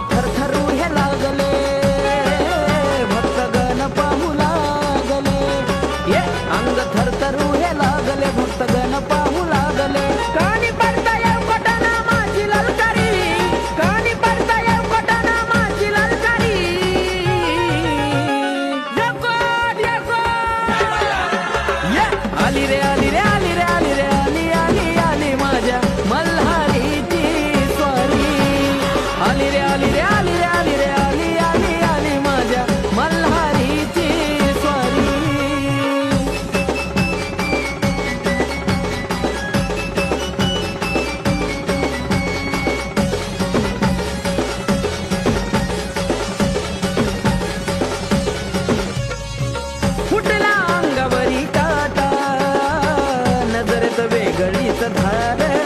थरथरू हे लागले. ধারে